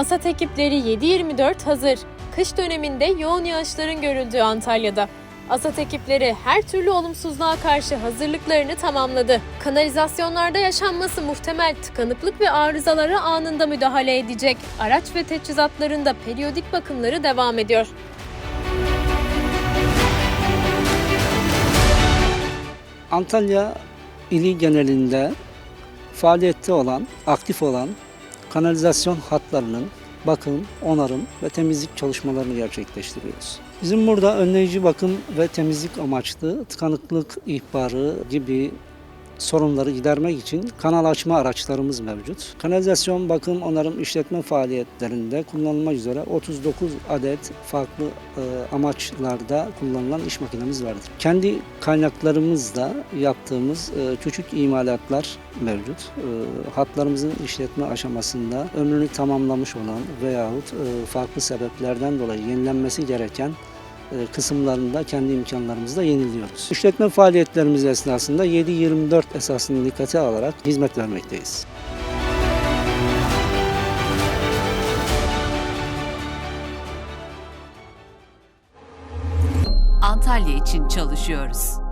ASAT ekipleri 7-24 hazır. Kış döneminde yoğun yağışların görüldüğü Antalya'da. ASAT ekipleri her türlü olumsuzluğa karşı hazırlıklarını tamamladı. Kanalizasyonlarda yaşanması muhtemel tıkanıklık ve arızalara anında müdahale edecek. Araç ve teçhizatlarında periyodik bakımları devam ediyor. Antalya ili genelinde faaliyette olan, aktif olan kanalizasyon hatlarının bakım, onarım ve temizlik çalışmalarını gerçekleştiriyoruz. Bizim burada önleyici bakım ve temizlik amaçlı tıkanıklık ihbarı gibi sorunları gidermek için kanal açma araçlarımız mevcut. Kanalizasyon bakım, onarım, işletme faaliyetlerinde kullanılmak üzere 39 adet farklı e, amaçlarda kullanılan iş makinemiz vardır. Kendi kaynaklarımızla yaptığımız e, küçük imalatlar mevcut. E, hatlarımızın işletme aşamasında ömrünü tamamlamış olan veyahut e, farklı sebeplerden dolayı yenilenmesi gereken kısımlarında kendi imkanlarımızla yeniliyoruz. İşletme faaliyetlerimiz esnasında 7-24 esasını dikkate alarak hizmet vermekteyiz. Antalya için çalışıyoruz.